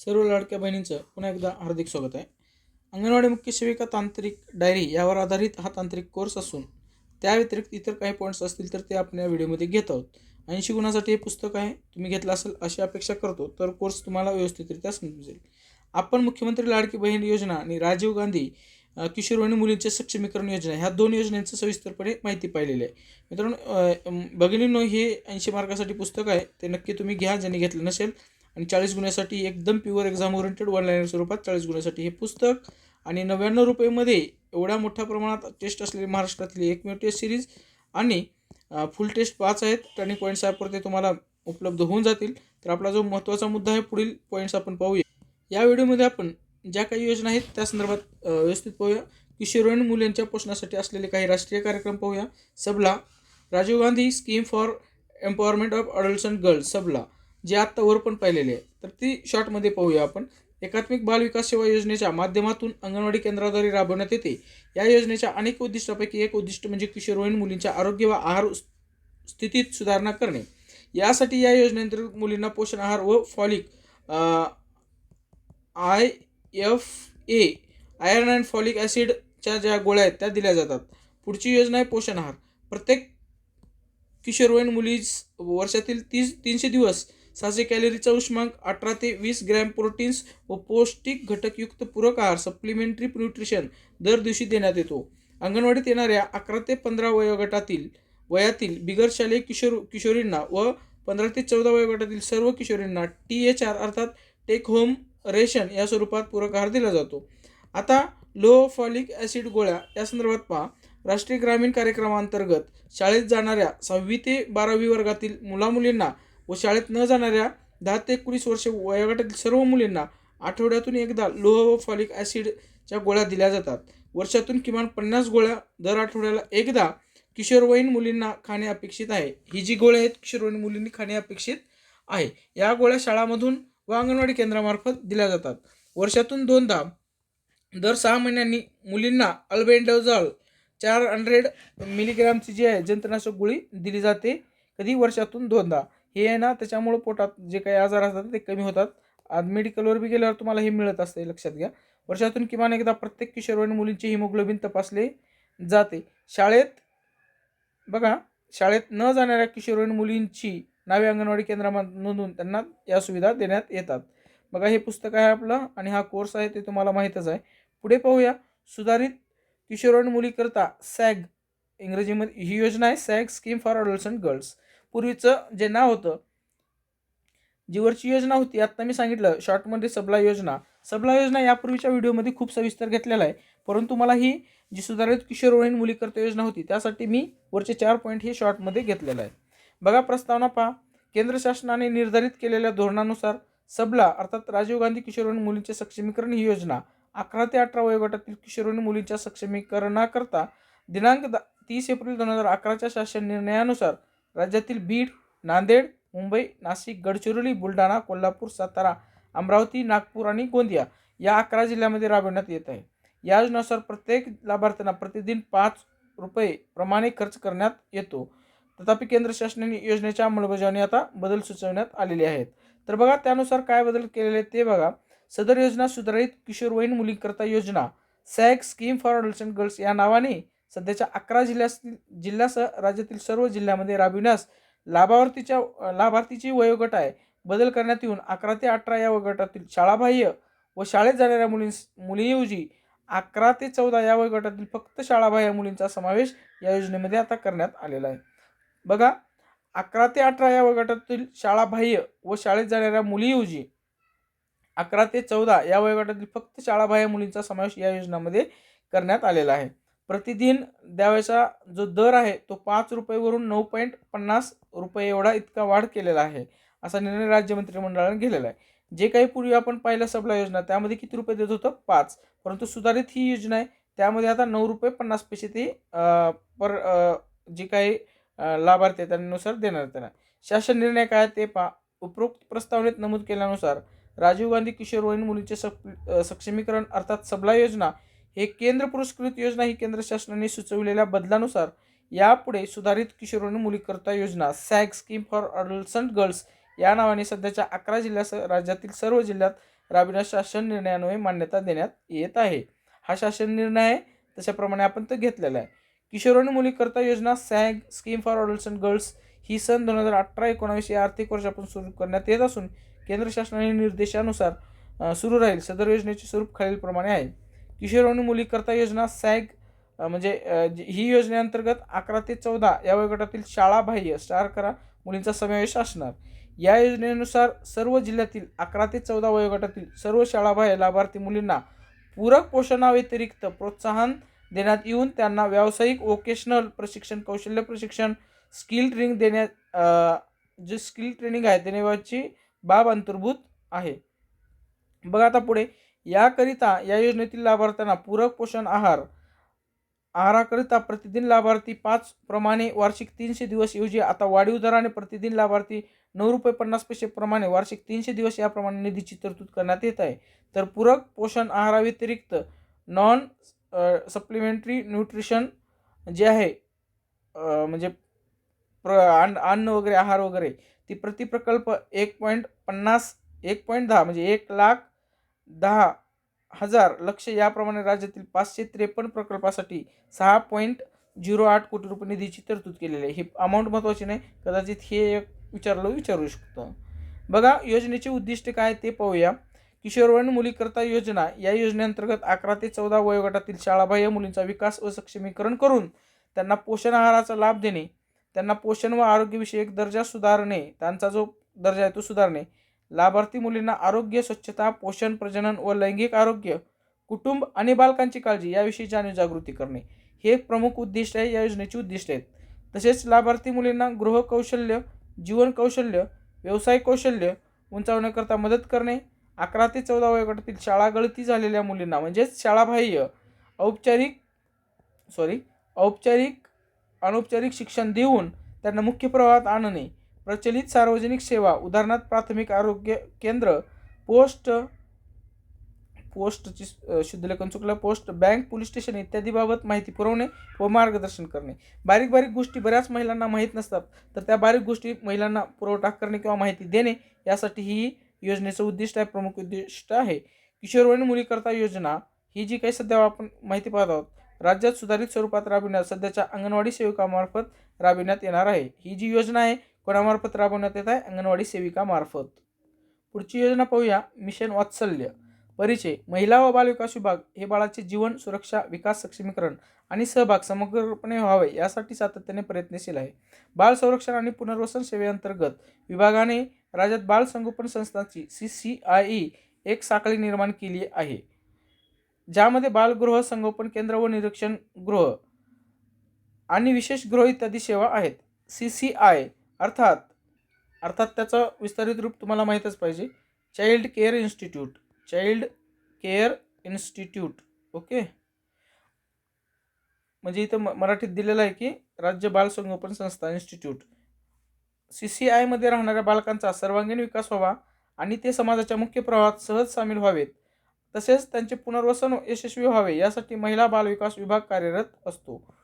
सर्व लाडक्या बहिणींचं पुन्हा एकदा हार्दिक स्वागत आहे. अंगणवाडी मुख्य सेविका तांत्रिक डायरी यावर आधारित हा तांत्रिक कोर्स असून त्या व्यतिरिक्त इतर काही पॉईंट्स असतील तर ते आपण या व्हिडिओमध्ये घेत आहोत. ऐंशी गुणासाठी हे पुस्तक आहे तुम्ही घेतलं असेल अशी अपेक्षा करतो तर कोर्स तुम्हाला व्यवस्थितरित्या समजेल आपण मुख्यमंत्री लाडकी बहीण योजना आणि राजीव गांधी अ, किशोरवयीन मुलींचे सक्षमीकरण योजना ह्या दोन योजनांचं सविस्तरपणे माहिती पाहिलेली आहे. मित्रांनो अ, भगिनींनो हे ऐंशी मार्कासाठी पुस्तक आहे ते नक्की तुम्ही घ्या ज्यांनी घेतलं नसेल आणि चाळीस गुन्ह्यासाठी एकदम pure exam oriented one liner स्वरूपात चाळीस गुन्ह्यासाठी हे पुस्तक. आणि नव्याण्णव रुपयेमध्ये एवढ्या मोठ्या प्रमाणात टेस्ट असलेली महाराष्ट्रातली एकमेव टेस्ट सिरीज आणि फुल टेस्ट पाच आहेत. टर्निंग पॉईंट्स ॲपवर ते तुम्हाला उपलब्ध होऊन जातील. तर आपला जो महत्त्वाचा मुद्दा आहे पुढील पॉईंट्स आपण पाहूया. या व्हिडिओमध्ये आपण ज्या काही योजना आहेत त्या संदर्भात व्यवस्थित पाहूया. किशोरवयीन मुलींच्या पोषणासाठी असलेले काही राष्ट्रीय कार्यक्रम पाहूया. Sabla Rajiv Gandhi scheme for empowerment of adults and girls Sabla. जे आत्ता वर पण पाहिलेले आहे. तर ती शॉर्टमध्ये पाहूया आपण. एकात्मिक बाल विकास सेवा योजनेच्या माध्यमातून अंगणवाडी केंद्राद्वारे राबवण्यात येते. या योजनेच्या अनेक उद्दिष्टापैकी एक उद्दिष्ट म्हणजे किशोरवयीन मुलींच्या आरोग्य व आहार स्थितीत सुधारणा करणे. यासाठी या योजनेअंतर्गत मुलींना पोषण आहार व folic I F A iron and folic ॲसिडच्या ज्या गोळ्या आहेत त्या दिल्या जातात. पुढची योजना आहे पोषण आहार. प्रत्येक किशोरवयीन मुलीस वर्षातील तीस तीनशे दिवस सहाशे कॅलरीचा उष्मांक अठरा ते वीस ग्रॅम प्रोटीन्स व पौष्टिक घटकयुक्त पूरक आहार सप्लिमेंटरी न्यूट्रिशन दर दिवशी देण्यात येतो. अंगणवाडीत येणाऱ्या अकरा ते पंधरा वयोगटातील वयातील बिगरशालेय किशोर किशोरींना व पंधरा ते चौदा वयोगटातील सर्व किशोरींना टी एच आर अर्थात टेक होम रेशन या स्वरूपात पूरक आहार दिला जातो. आता लो फॉलिक ॲसिड गोळ्या या संदर्भात पहा. राष्ट्रीय ग्रामीण कार्यक्रमांतर्गत शाळेत जाणाऱ्या सहावी ते बारावी वर्गातील मुलामुलींना व शाळेत न जाणाऱ्या दहा ते एकोणीस वर्ष वयोगटातील सर्व मुलींना आठवड्यातून एकदा लोह व फॉलिक ॲसिडच्या गोळ्या दिल्या जातात. वर्षातून किमान पन्नास गोळ्या दर आठवड्याला एकदा किशोरवयीन मुलींना खाणे अपेक्षित आहे. ही जी गोळ्या आहेत किशोरवयीन मुलींनी खाणे अपेक्षित आहे. या गोळ्या शाळामधून व अंगणवाडी केंद्रामार्फत दिल्या जातात. वर्षातून दोनदा दर सहा महिन्यांनी मुलींना अल्बेंडोझॉल चार हंड्रेड मिलीग्रामची जी आहे जंत्रनाशक गोळी दिली जाते. कधी? वर्षातून दोनदा. हे आहे ना त्याच्यामुळं पोटात जे काही आजार असतात ते कमी होतात. आज मेडिकलवर बी गेल्यावर तुम्हाला हे मिळत असते लक्षात घ्या. वर्षातून किमान एकदा प्रत्येक किशोरवयीन मुलींचे हिमोग्लोबिन तपासले जाते. शाळेत बघा शाळेत न जाणाऱ्या किशोरवयीन मुलींची नावे अंगणवाडी केंद्रामध्ये नोंदवून त्यांना या सुविधा देण्यात येतात. बघा हे पुस्तक आहे आपलं आणि हा कोर्स आहे ते तुम्हाला माहीतच आहे. पुढे पाहूया. सुधारित किशोरवयीन मुलीकरता सॅग इंग्रजीमध्ये ही योजना आहे SAG scheme for adults and girls पूर्वीचं जे नाव होतं जीवरची योजना होती आत्ता मी सांगितलं शॉर्टमध्ये सबला योजना. सबला योजना यापूर्वीच्या व्हिडिओमध्ये खूप सविस्तर घेतलेला आहे. परंतु मला ही जी सुधारित किशोरवयीन मुलीकरता योजना होती त्यासाठी मी वरचे चार पॉईंट हे शॉर्टमध्ये घेतलेलं आहे. बघा प्रस्तावना पहा. केंद्र शासनाने निर्धारित केलेल्या धोरणानुसार सबला अर्थात राजीव गांधी किशोरवयीन मुलींचे सक्षमीकरण ही योजना अकरा ते अठरा वयोगटातील किशोरवयीन मुलींच्या सक्षमीकरणाकरता दिनांक द तीस एप्रिल दोन हजार अकराच्या शासन निर्णयानुसार राज्यातील बीड नांदेड मुंबई नाशिक गडचिरोली बुलढाणा कोल्हापूर सातारा अमरावती नागपूर आणि गोंदिया या अकरा जिल्ह्यामध्ये राबविण्यात येत आहे. या योजनेनुसार प्रत्येक लाभार्थ्यांना प्रतिदिन पाच रुपये प्रमाणे खर्च करण्यात येतो. तथापि केंद्र शासनाने योजनेच्या अंमलबजावणी आता बदल सुचवण्यात आलेले आहेत. तर बघा त्यानुसार काय बदल केलेले आहेत ते बघा. सदर योजना सुधारित किशोरवयीन मुलींकरता योजना SAG scheme for adults and girls या नावाने सध्याच्या अकरा जिल्ह्यातील जिल्ह्यासह राज्यातील सर्व जिल्ह्यामध्ये राबविण्यास लाभार्थीच्या लाभार्थीची वयोगट आहे. बदल करण्यात येऊन अकरा ते अठरा या वयोगटातील शाळाबाह्य व शाळेत जाणाऱ्या मुलींस मुलीऐवजी अकरा ते चौदा या वयोगटातील फक्त शाळाबाह्य मुलींचा समावेश या योजनेमध्ये आता करण्यात आलेला आहे. बघा अकरा ते अठरा या वयोगटातील शाळाबाह्य व शाळेत जाणाऱ्या मुलीऐवजी अकरा ते चौदा या वयोगटातील फक्त शाळाबाह्य मुलींचा समावेश या योजनेमध्ये करण्यात आलेला आहे. प्रतिदिन द्यावयाचा जो दर आहे तो पाच रुपयेवरून नऊ पॉईंट पन्नास रुपये एवढा इतका वाढ केलेला आहे असा निर्णय राज्य मंत्रिमंडळाने घेतलेला आहे. जे काही पूर्वी आपण पाहिलं सबला योजना त्यामध्ये किती रुपये देत होतं? पाच. परंतु सुधारित ही योजना आहे त्यामध्ये आता नऊ रुपये पन्नास पैसे ते पर जे काही लाभार्थी आहे त्यानुसार देणार त्यांना. शासन निर्णय काय ते पा उपरोक्त प्रस्तावनेत नमूद केल्यानुसार राजीव गांधी किशोरवयीन मुलींचे सक सक्षमीकरण अर्थात सबला योजना हे केंद्र पुरस्कृत योजना ही केंद्र शासनाने सुचविलेल्या बदलानुसार यापुढे सुधारित किशोरवयीन मुलीकरता योजना SAG scheme for adolescent girls या नावाने सध्याच्या अकरा जिल्ह्यासह राज्यातील सर्व जिल्ह्यात राबविण्यास शासन निर्णयान्वये मान्यता देण्यात येत आहे. हा शासन निर्णय आहे तशाप्रमाणे आपण तो घेतलेला आहे. किशोरवयीन मुलीकरता योजना SAG scheme for adults girls ही सन दोन हजार अठरा एकोणावीस या आर्थिक वर्षापासून सुरू करण्यात येत असून केंद्र शासनाने निर्देशानुसार सुरू राहील. सदर योजनेचे स्वरूप खालीलप्रमाणे आहे. किशोरवयीन मुलीकरता योजना सॅग म्हणजे जी- ही योजनेअंतर्गत अकरा ते चौदा या वयोगटातील शाळाबाह्य स्टार करा मुलींचा समावेश असणार. या योजनेनुसार सर्व जिल्ह्यातील अकरा ते चौदा वयोगटातील सर्व शाळाबाह्य लाभार्थी मुलींना पूरक पोषणाव्यतिरिक्त प्रोत्साहन देण्यात येऊन त्यांना व्यावसायिक वोकेशनल प्रशिक्षण कौशल्य प्रशिक्षण स्किल ट्रेनिंग देण्यात जे स्किल ट्रेनिंग आहे देण्याची बाब अंतर्भूत आहे. बघा आता पुढे. याकरिता या योजनेतील लाभार्थ्यांना पूरक पोषण आहार आहाराकरिता प्रतिदिन लाभार्थी पाच प्रमाणे वार्षिक तीनशे दिवस ऐवजी आता वाढीव दराने प्रतिदिन लाभार्थी नऊ रुपये पन्नास पैसे प्रमाणे वार्षिक तीनशे दिवस याप्रमाणे निधीची तरतूद करण्यात येत आहे. तर पूरक पोषण आहाराव्यतिरिक्त नॉन सप्लिमेंटरी न्यूट्रिशन जे आहे म्हणजे प्र अन्न अन्न वगैरे आहार वगैरे ती प्रतिप्रकल्प एक पॉईंट पन्नास एक पॉईंट दहा म्हणजे एक लाख दहा हजार लक्ष याप्रमाणे राज्यातील पाचशे त्रेपन्न प्रकल्पासाठी सहा पॉईंट झिरो आठ कोटी रुपये निधीची तरतूद केलेली आहे. ही अमाऊंट महत्त्वाची नाही. कदाचित हे एक विचारलं विचारू शकतो. बघा योजनेचे उद्दिष्ट काय ते पाहूया. किशोरवयीन मुलीकरता योजना. या योजनेअंतर्गत अकरा ते चौदा वयोगटातील शाळाबाह्य मुलींचा विकास व सक्षमीकरण करून त्यांना पोषण आहाराचा लाभ देणे त्यांना पोषण व आरोग्यविषयक दर्जा सुधारणे त्यांचा जो दर्जा आहे तो सुधारणे लाभार्थी मुलींना आरोग्य स्वच्छता पोषण प्रजनन व लैंगिक आरोग्य कुटुंब आणि बालकांची काळजी याविषयी जाणीव जागृती करणे हे एक प्रमुख उद्दिष्ट आहे या योजनेची उद्दिष्ट आहेत. तसेच लाभार्थी मुलींना गृहकौशल्य जीवन कौशल्य व्यवसाय कौशल्य उंचावण्याकरता मदत करणे अकरा ते चौदा वयोगटातील शाळा गळती झालेल्या मुलींना म्हणजेच शाळाबाह्य औपचारिक सॉरी औपचारिक अनौपचारिक शिक्षण देऊन त्यांना मुख्य प्रवाहात आणणे प्रचलित सार्वजनिक सेवा उदाहरणार्थ प्राथमिक आरोग्य केंद्र पोस्ट पोस्टची शुद्धलेखन चुकलं पोस्ट बँक पोलीस स्टेशन इत्यादीबाबत माहिती पुरवणे व मार्गदर्शन करणे. बारीक बारीक गोष्टी बऱ्याच महिलांना माहीत नसतात तर त्या बारीक गोष्टी महिलांना पुरवठा करणे किंवा माहिती देणे यासाठी ही योजनेचं उद्दिष्ट आहे प्रमुख उद्दिष्ट आहे. किशोरवयीन मुलीकरता योजना ही जी काही सध्या आपण माहिती पाहत आहोत राज्यात सुधारित स्वरूपात राबविण्यात सध्याच्या अंगणवाडी सेविकामार्फत राबविण्यात येणार आहे. ही जी योजना आहे कोणामार्फत राबवण्यात येत आहे? अंगणवाडी सेविकामार्फत. पुढची योजना पाहूया. मिशन वात्सल्य. परिचय. महिला व बालविकास विभाग हे बाळाचे जीवन सुरक्षा विकास सक्षमीकरण आणि सहभाग समग्रपणे व्हावे यासाठी सातत्याने प्रयत्नशील आहे. बाल संरक्षण आणि पुनर्वसन सेवेअंतर्गत विभागाने राज्यात बाल संगोपन संस्थांची सी सी आय ई एक साखळी निर्माण केली आहे ज्यामध्ये बालगृह संगोपन केंद्र व निरीक्षण गृह आणि विशेष गृह इत्यादी सेवा आहेत. सी सी आय अर्थात अर्थात त्याचं विस्तारित रूप तुम्हाला माहीतच पाहिजे. Child care institute child care institute okay? म्हणजे इथं म- मराठीत दिलेलं आहे की राज्य बाल संगोपन संस्था इन्स्टिट्यूट सी सी आयमध्ये राहणाऱ्या बालकांचा सर्वांगीण विकास व्हावा आणि ते समाजाच्या मुख्य प्रवाहात सहज सामील व्हावेत. तसेच त्यांचे पुनर्वसन यशस्वी व्हावे यासाठी महिला बाल विकास विभाग कार्यरत असतो.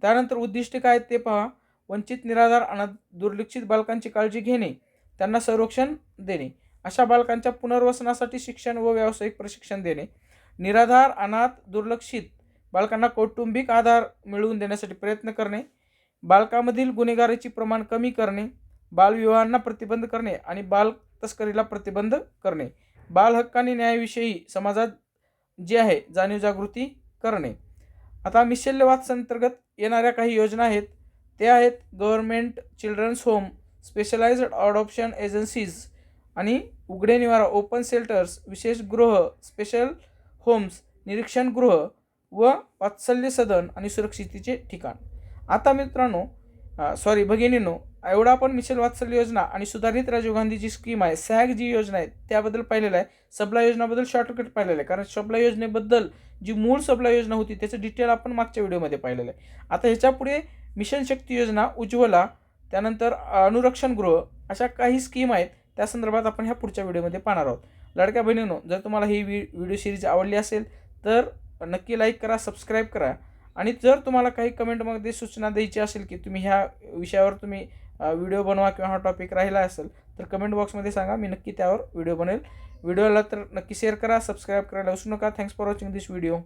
त्यानंतर उद्दिष्टे काय आहेत ते पहा. वंचित निराधार अनाथ दुर्लक्षित बालकांची काळजी घेणे त्यांना संरक्षण देणे. अशा बालकांच्या पुनर्वसनासाठी शिक्षण व व्यावसायिक प्रशिक्षण देणे. निराधार अनाथ दुर्लक्षित बालकांना कौटुंबिक आधार मिळवून देण्यासाठी प्रयत्न करणे. बालकामधील गुन्हेगारीचे प्रमाण कमी करणे. बालविवाहांना प्रतिबंध करणे आणि बाल तस्करीला प्रतिबंध करणे. बाल हक्क आणि न्यायाविषयी समाजात जे आहे जाणीव जागृती करणे. आता मिशल्यवाद संतर्गत अंतर्गत येणाऱ्या काही योजना आहेत. ते आहेत government children's home specialised adoption agencies आणि उघडे निवारा ओपन सेल्टर्स विशेष गृह स्पेशल होम्स निरीक्षण गृह व वात्सल्य सदन आणि सुरक्षितेचे ठिकाण. आता मित्रांनो सॉरी भगिनीनो एवढा आपण मिशन वात्सल योजना आणि सुधारित राजीव गांधी जी स्कीम आहे सॅग जी योजना आहे त्याबद्दल पाहिलेलं आहे. सबला योजनाबद्दल शॉर्टकट पाहिलेलं आहे. कारण सबला योजनेबद्दल जी मूळ सबला योजना होती त्याचं डिटेल आपण मागच्या व्हिडिओमध्ये पाहिलेलं आहे. आता ह्याच्यापुढे मिशन शक्ती योजना उज्ज्वला त्यानंतर अनुरक्षण गृह अशा काही स्कीम आहेत. त्या संदर्भात आपण ह्या पुढच्या व्हिडिओमध्ये पाहणार आहोत. लाडक्या बहिणीनो जर तुम्हाला ही व्हिडिओ सिरीज आवडली असेल तर नक्की लाईक करा सबस्क्राईब करा. आणि जर तुम्हाला काही कमेंटमध्ये सूचना द्यायची असेल की तुम्ही ह्या विषयावर तुम्ही व्हिडिओ बनवा किंवा हा टॉपिक राहिला असेल तर कमेंट बॉक्समध्ये सांगा. मी नक्की त्यावर व्हिडिओ बनेल. व्हिडिओला तर नक्की शेअर करा सबस्क्राईब करायला विसरू नका. Thanks for watching this video